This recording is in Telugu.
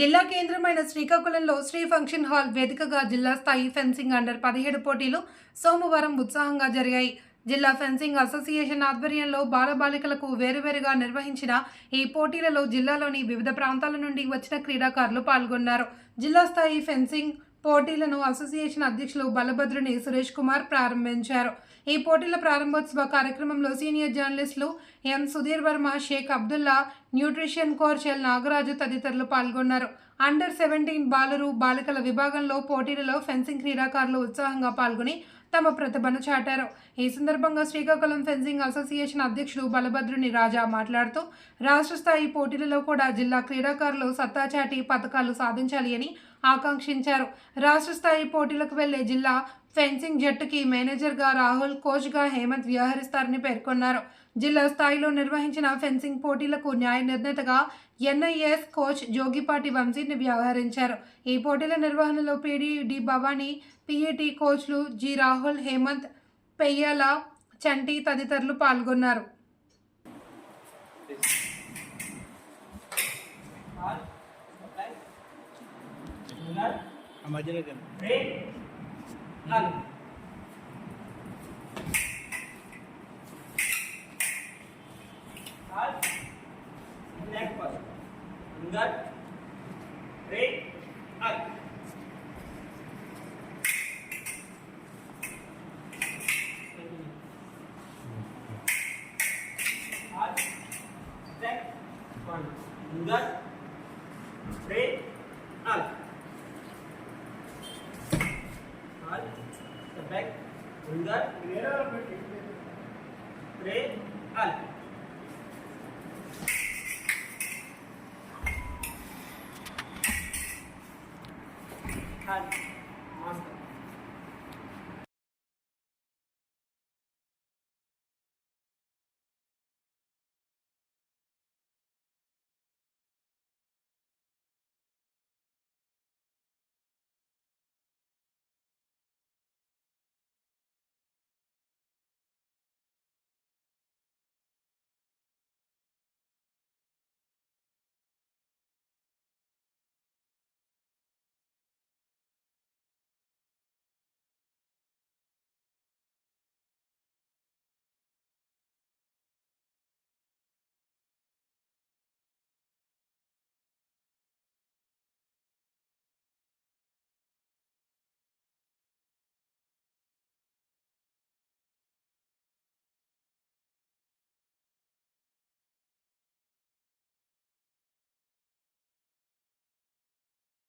జిల్లా కేంద్రమైన శ్రీకాకుళంలో శ్రీ ఫంక్షన్ హాల్ వేదికగా జిల్లా స్థాయి ఫెన్సింగ్ అండర్ పదిహేడు పోటీలు సోమవారం ఉత్సాహంగా జరిగాయి. జిల్లా ఫెన్సింగ్ అసోసియేషన్ ఆధ్వర్యంలో బాలబాలికలకు వేరువేరుగా నిర్వహించిన ఈ పోటీలలో జిల్లాలోని వివిధ ప్రాంతాల నుండి వచ్చిన క్రీడాకారులు పాల్గొన్నారు. జిల్లా స్థాయి ఫెన్సింగ్ పోటీలను అసోసియేషన్ అధ్యక్షులు బలభద్రుని సురేష్ కుమార్ ప్రారంభించారు. ఈ పోటీల ప్రారంభోత్సవ కార్యక్రమంలో సీనియర్ జర్నలిస్టులు ఎం సుధీర్ వర్మ షేక్ అబ్దుల్లా న్యూట్రిషన్ కోర్చెల్ నాగరాజు తదితరులు పాల్గొన్నారు. అండర్ సెవెంటీన్ బాలురు బాలికల విభాగంలో పోటీలలో ఫెన్సింగ్ క్రీడాకారులు ఉత్సాహంగా పాల్గొని తమ ప్రతిభను చాటారు. ఈ సందర్భంగా శ్రీకాకుళం ఫెన్సింగ్ అసోసియేషన్ అధ్యక్షుడు బలభద్రుని రాజా మాట్లాడుతూ రాష్ట్ర స్థాయి పోటీలలో కూడా జిల్లా క్రీడాకారులు సత్తా చాటి పథకాలు సాధించాలి అని ఆకాంక్షించారు. రాష్ట్ర స్థాయి పోటీలకు వెళ్ళే జిల్లా ఫెన్సింగ్ జట్టుకి మేనేజర్గా రాహుల్ కోచ్గా హేమంత్ వ్యవహరిస్తారని పేర్కొన్నారు. జిల్లా స్థాయిలో నిర్వహించిన ఫెన్సింగ్ పోటీలకు న్యాయ నిర్ణేతగా ఎన్ఐఎస్ కోచ్ జోగిపాటి వంశీని వ్యవహరించారు. ఈ పోటీల నిర్వహణలో పీడీ డి భవానీ పీఏటీ కోచ్లు జి రాహుల్ హేమంత్ పెయ్యాల చంటి తదితరులు పాల్గొన్నారు. आलू। आज नेक पर अंदर रे आई आज नेक पर अंदर रे आई बैक अटैक हुंगर अल हाँ